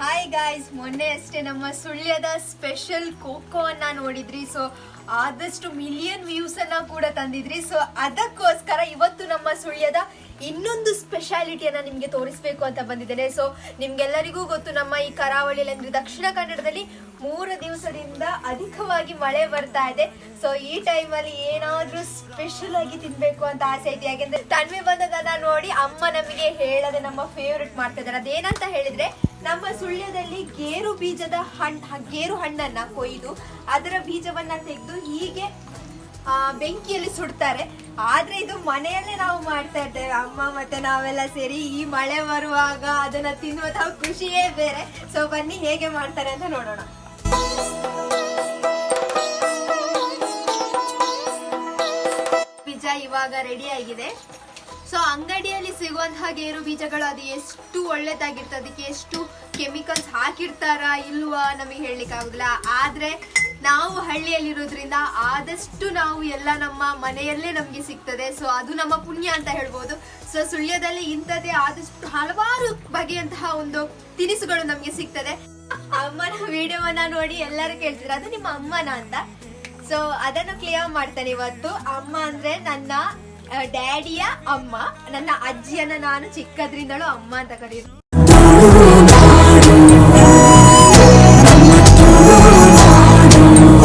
Hi guys ಮೊನ್ನೆ ಅಷ್ಟೇ ನಮ್ಮ ಸುಳ್ಯದ ಸ್ಪೆಷಲ್ ಅನ್ನ ನೋಡಿದ್ರಿ. ಸೊ ಆದಷ್ಟು ಮಿಲಿಯನ್ ವ್ಯೂಸ್ ಅನ್ನ ಕೂಡ ತಂದಿದ್ರಿ. ಸೊ ಅದಕ್ಕೋಸ್ಕರ ಇವತ್ತು ನಮ್ಮ ಸುಳ್ಯದ ಇನ್ನೊಂದು ಸ್ಪೆಷಾಲಿಟಿಯನ್ನ ನಿಮಗೆ ತೋರಿಸ್ಬೇಕು ಅಂತ ಬಂದಿದ್ದೇನೆ. ಸೊ ನಿಮ್ಗೆಲ್ಲರಿಗೂ ಗೊತ್ತು, ನಮ್ಮ ಈ ಕರಾವಳಿಯಲ್ಲಿ ಅಂದ್ರೆ ದಕ್ಷಿಣ ಕನ್ನಡದಲ್ಲಿ ಮೂರು ದಿವಸದಿಂದ ಅಧಿಕವಾಗಿ ಮಳೆ ಬರ್ತಾ ಇದೆ. ಸೊ ಈ ಟೈಮ್ ಅಲ್ಲಿ ಏನಾದ್ರೂ ಸ್ಪೆಷಲ್ ಆಗಿ ತಿನ್ಬೇಕು ಅಂತ ಆಸೆ ಇದೆ. ಯಾಕೆಂದ್ರೆ ತನ್ವಿ ಬಂದದನ್ನ ನೋಡಿ ಅಮ್ಮ ನಮಗೆ ಹೇಳದೆ ನಮ್ಮ ಫೇವ್ರೆಟ್ ಮಾಡ್ತಾ ಅದೇನಂತ ಹೇಳಿದ್ರೆ, ನಮ್ಮ ಸುಳ್ಯದಲ್ಲಿ ಗೇರು ಬೀಜದ ಹಣ್ಣು ಗೇರು ಹಣ್ಣನ್ನ ಕೊಯ್ದು ಅದರ ಬೀಜವನ್ನ ತೆಗೆದು ಹೀಗೆ ಬೆಂಕಿಯಲ್ಲಿ ಸುಡ್ತಾರೆ. ಆದ್ರೆ ಇದು ಮನೆಯಲ್ಲೇ ನಾವು ಮಾಡ್ತಾ ಇರ್ತೇವೆ ಅಮ್ಮ ಮತ್ತೆ ನಾವೆಲ್ಲ ಸೇರಿ ಈ ಮಳೆ ಬರುವಾಗ ಅದನ್ನ ತಿನ್ನುವಂತಹ ಖುಷಿಯೇ ಬೇರೆ. ಸೊ ಬನ್ನಿ ಹೇಗೆ ಮಾಡ್ತಾರೆ ಅಂತ ನೋಡೋಣ. ಬೀಜ ಇವಾಗ ರೆಡಿ ಆಗಿದೆ. ಸೊ ಅಂಗಡಿಯಲ್ಲಿ ಸಿಗುವಂತಹ ಗೇರು ಬೀಜಗಳು ಅದು ಎಷ್ಟು ಒಳ್ಳೇದಾಗಿರ್ತದೆ? ಅದಕ್ಕೆ ಎಷ್ಟು ಕೆಮಿಕಲ್ಸ್ ಹಾಕಿರ್ತಾರ ಇಲ್ವಾ ನಮಗೆ ಹೇಳಲಿಕ್ಕೆ ಆಗುದಿಲ್ಲ. ಆದ್ರೆ ನಾವು ಹಳ್ಳಿಯಲ್ಲಿರೋದ್ರಿಂದ ಆದಷ್ಟು ನಾವು ಎಲ್ಲ ನಮ್ಮ ಮನೆಯಲ್ಲೇ ನಮ್ಗೆ ಸಿಗ್ತದೆ. ಸೊ ಅದು ನಮ್ಮ ಪುಣ್ಯ ಅಂತ ಹೇಳ್ಬೋದು. ಸೊ ಸುಳ್ಯದಲ್ಲಿ ಇಂಥದ್ದೇ ಆದಷ್ಟು ಹಲವಾರು ಬಗೆಯಂತಹ ಒಂದು ತಿನಿಸುಗಳು ನಮ್ಗೆ ಸಿಗ್ತದೆ. ವಿಡಿಯೋವನ್ನ ನೋಡಿ ಎಲ್ಲರೂ ಕೇಳ್ತಿದ್ರು ಅದು ನಿಮ್ಮ ಅಮ್ಮನ ಅಂತ. ಸೊ ಅದನ್ನು ಕ್ಲಿಯರ್ ಮಾಡ್ತೇನೆ ಇವತ್ತು. ಅಮ್ಮ ಅಂದ್ರೆ ನನ್ನ ಡ್ಯಾಡಿಯ ಅಮ್ಮ. ನನ್ನ ಅಜ್ಜಿಯನ್ನ ನಾನು ಚಿಕ್ಕದ್ರಿಂದಲೂ ಅಮ್ಮ ಅಂತ ಕರೆಯೋದು